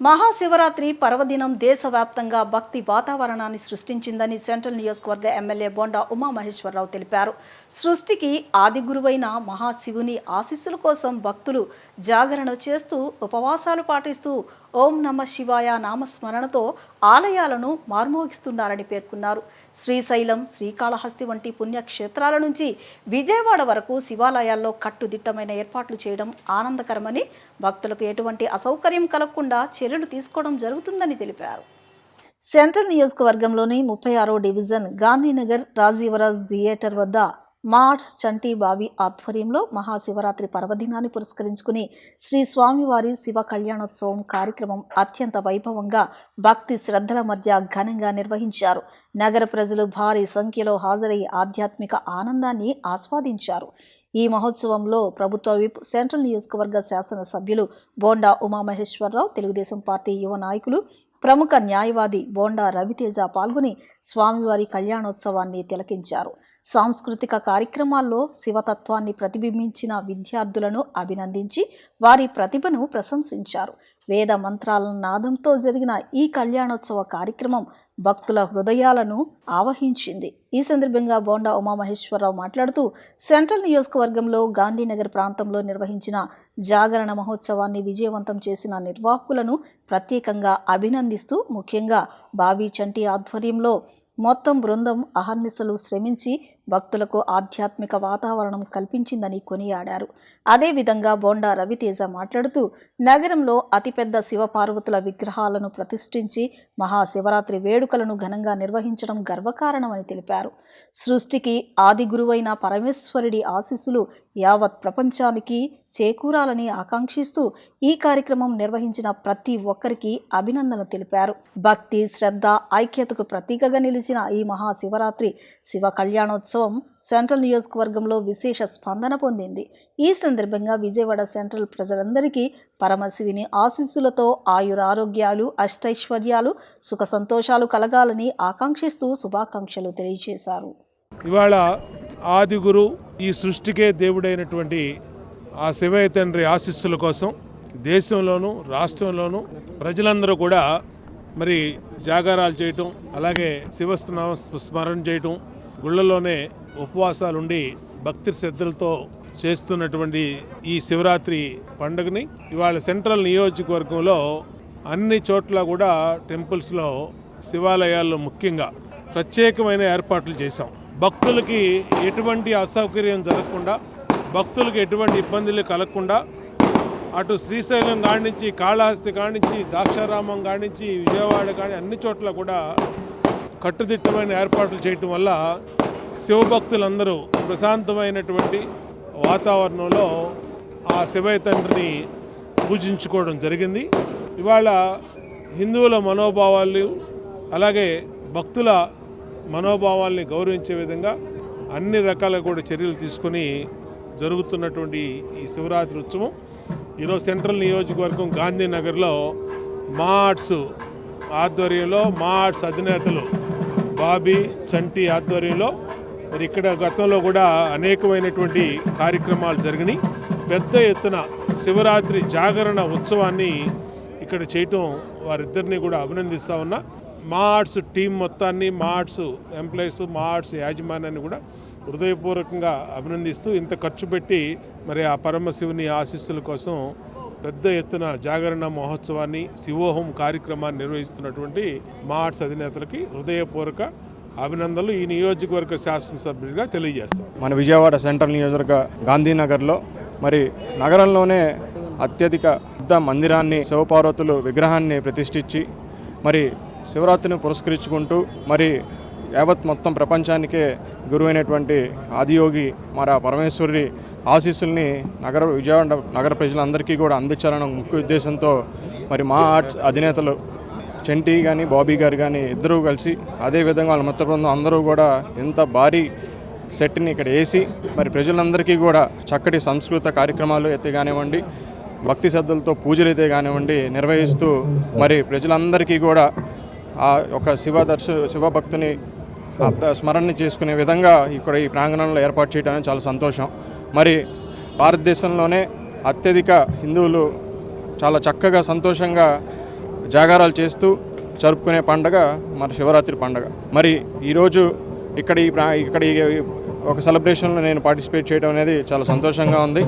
మహాశివరాత్రి పర్వదినం దేశవ్యాప్తంగా భక్తి వాతావరణాన్ని సృష్టించిందని సెంట్రల్ నియోజకవర్గ ఎమ్మెల్యే బొండా ఉమామహేశ్వరరావు తెలిపారు. సృష్టికి ఆది గురువైన మహాశివుని ఆశీస్సుల కోసం భక్తులు జాగరణ చేస్తూ ఉపవాసాలు పాటిస్తూ ఓం నమ శివాయ నామస్మరణతో ఆలయాలను మార్మోగిస్తున్నారని పేర్కొన్నారు. శ్రీశైలం శ్రీకాళహస్తి వంటి పుణ్యక్షేత్రాల నుంచి విజయవాడ వరకు శివాలయాల్లో కట్టుదిట్టమైన ఏర్పాట్లు చేయడం ఆనందకరమని భక్తులకు ఎటువంటి అసౌకర్యం కలగకుండా చర్యలు తీసుకోవడం జరుగుతుందని తెలిపారు. సెంట్రల్ నియోజకవర్గంలోని ముప్పై ఆరో డివిజన్ గాంధీనగర్ రాజీవరాజ్ థియేటర్ వద్ద మార్ట్స్ చంటి బావి ఆధ్వర్యంలో మహాశివరాత్రి పర్వదినాన్ని పురస్కరించుకుని శ్రీ స్వామివారి శివ కళ్యాణోత్సవం కార్యక్రమం అత్యంత వైభవంగా భక్తి శ్రద్ధల మధ్య ఘనంగా నిర్వహించారు. నగర ప్రజలు భారీ సంఖ్యలో హాజరై ఆధ్యాత్మిక ఆనందాన్ని ఆస్వాదించారు. ఈ మహోత్సవంలో ప్రభుత్వ విప్ సెంట్రల్ నియోజకవర్గ శాసనసభ్యులు బోండా ఉమామహేశ్వరరావు తెలుగుదేశం పార్టీ యువ నాయకులు ప్రముఖ న్యాయవాది బోండా రవితేజ పాల్గొని స్వామివారి కళ్యాణోత్సవాన్ని తిలకించారు. సాంస్కృతిక కార్యక్రమాల్లో శివతత్వాన్ని ప్రతిబింబించిన విద్యార్థులను అభినందించి వారి ప్రతిభను ప్రశంసించారు. వేద మంత్రాల నాదంతో జరిగిన ఈ కళ్యాణోత్సవ కార్యక్రమం భక్తుల హృదయాలను ఆవహించింది. ఈ సందర్భంగా బోండా ఉమామహేశ్వరరావు మాట్లాడుతూ సెంట్రల్ నియోజకవర్గంలో గాంధీనగర్ ప్రాంతంలో నిర్వహించిన జాగరణ మహోత్సవాన్ని విజయవంతం చేసిన నిర్వాహకులను ప్రత్యేకంగా అభినందిస్తూ ముఖ్యంగా బాబీ చంటి ఆధ్వర్యంలో మొత్తం బృందం అహర్నిశలు శ్రమించి భక్తులకు ఆధ్యాత్మిక వాతావరణం కల్పించిందని కొనియాడారు. అదేవిధంగా బోండా రవితేజ మాట్లాడుతూ నగరంలో అతిపెద్ద శివపార్వతుల విగ్రహాలను ప్రతిష్ఠించి మహాశివరాత్రి వేడుకలను ఘనంగా నిర్వహించడం గర్వకారణమని తెలిపారు. సృష్టికి ఆది గురువైన పరమేశ్వరుడి ఆశీస్సులు యావత్ ప్రపంచానికి చేకూరాలని ఆకాంక్షిస్తూ ఈ కార్యక్రమం నిర్వహించిన ప్రతి ఒక్కరికి అభినందనలు తెలిపారు. భక్తి శ్రద్ధ ఐక్యతకు ప్రతీకగా నిలిచిన ఈ మహాశివరాత్రి శివ కళ్యాణోత్సవం సెంట్రల్ నియోజకవర్గంలో విశేష స్పందన పొందింది. ఈ సందర్భంగా విజయవాడ సెంట్రల్ ప్రజలందరికీ పరమశివిని ఆశీస్సులతో ఆయురారోగ్యాలు అష్టైశ్వర్యాలు సుఖ సంతోషాలు కలగాలని ఆకాంక్షిస్తూ శుభాకాంక్షలు తెలియజేశారు. ఇవాళ ఆదిగురు ఈ సృష్టికే దేవుడైనటువంటి ఆ శివయ్య తండ్రి ఆశీస్సుల కోసం దేశంలోనూ రాష్ట్రంలోనూ ప్రజలందరూ కూడా మరి జాగారాలు చేయటం అలాగే శివస్నామ స్మరణ చేయటం గుళ్ళలోనే ఉపవాసాలు ఉండి భక్తి శ్రద్ధలతో చేస్తున్నటువంటి ఈ శివరాత్రి పండుగని ఇవాళ సెంట్రల్ నియోజకవర్గంలో అన్ని చోట్ల కూడా టెంపుల్స్లో శివాలయాల్లో ముఖ్యంగా ప్రత్యేకమైన ఏర్పాట్లు చేశాం. భక్తులకి ఎటువంటి అసౌకర్యం జరగకుండా భక్తులకు ఎటువంటి ఇబ్బందులు కలగకుండా అటు శ్రీశైలం కానించి కాళహస్తి కానించి దాక్షారామం కానించి విజయవాడ కానీ అన్ని చోట్ల కూడా కట్టుదిట్టమైన ఏర్పాట్లు చేయటం వల్ల శివభక్తులందరూ ప్రశాంతమైనటువంటి వాతావరణంలో ఆ శివయ తండ్రిని పూజించుకోవడం జరిగింది. ఇవాళ హిందువుల మనోభావాలు అలాగే భక్తుల మనోభావాల్ని గౌరవించే విధంగా అన్ని రకాల కూడా చర్యలు తీసుకొని జరుగుతున్నటువంటి ఈ శివరాత్రి ఉత్సవం. ఈరోజు సెంట్రల్ నియోజకవర్గం గాంధీనగర్లో మార్ట్స్ ఆధ్వర్యంలో మార్ట్స్ అధినేతలు బాబీ చంటి ఆధ్వర్యంలో మరి ఇక్కడ గతంలో కూడా అనేకమైనటువంటి కార్యక్రమాలు జరిగినాయి. పెద్ద ఎత్తున శివరాత్రి జాగరణ ఉత్సవాన్ని ఇక్కడ చేయటం వారిద్దరిని కూడా అభినందిస్తా ఉన్నా. మా ఆర్ట్స్ టీం మొత్తాన్ని మా ఆర్ట్స్ ఎంప్లాయీస్ మా ఆర్ట్స్ యాజమాన్యాన్ని కూడా హృదయపూర్వకంగా అభినందిస్తూ ఇంత ఖర్చు పెట్టి మరి ఆ పరమశివుని ఆశీస్సుల కోసం పెద్ద ఎత్తున జాగరణ మహోత్సవాన్ని శివోహం కార్యక్రమాన్ని నిర్వహిస్తున్నటువంటి మా ఆర్ట్స్ అధినేతలకి హృదయపూర్వక అభినందనలు. ఈ నియోజకవర్గ శాసనసభ్యుడిగా తెలియజేస్తాం మన విజయవాడ సెంట్రల్ నియోజకవర్గ గాంధీనగర్లో మరి నగరంలోనే అత్యధిక పెద్ద మందిరాన్ని శివపార్వతులు విగ్రహాన్ని ప్రతిష్ఠించి మరి శివరాత్రిని పురస్కరించుకుంటూ మరి యావత్ మొత్తం ప్రపంచానికే గురువైనటువంటి ఆదియోగి మన పరమేశ్వరి ఆశీస్సుల్ని నగర విజయవాడ నగర ప్రజలందరికీ కూడా అందించాలన్న ముఖ్య ఉద్దేశంతో మరి మా ఆర్ట్స్ అధినేతలు చంటి కానీ బాబీ గారు కానీ ఇద్దరూ కలిసి అదేవిధంగా వాళ్ళ మిత్ర బృందం అందరూ కూడా ఎంత భారీ సెట్ని ఇక్కడ వేసి మరి ప్రజలందరికీ కూడా చక్కటి సంస్కృత కార్యక్రమాలు అయితే కానివ్వండి భక్తి శ్రద్ధలతో పూజలు అయితే కానివ్వండి నిర్వహిస్తూ మరి ప్రజలందరికీ కూడా ఆ యొక్క శివ దర్శ శివభక్తుని ఆ చేసుకునే విధంగా ఇక్కడ ఈ ప్రాంగణంలో ఏర్పాటు చేయడం చాలా సంతోషం. మరి భారతదేశంలోనే అత్యధిక హిందువులు చాలా చక్కగా సంతోషంగా జాగారాలు చేస్తూ జరుపుకునే పండగ మన శివరాత్రి పండగ. మరి ఈరోజు ఇక్కడ ఈ ప్రా ఇక్కడ ఈ ఒక సెలబ్రేషన్లో నేను పార్టిసిపేట్ చేయడం అనేది చాలా సంతోషంగా ఉంది.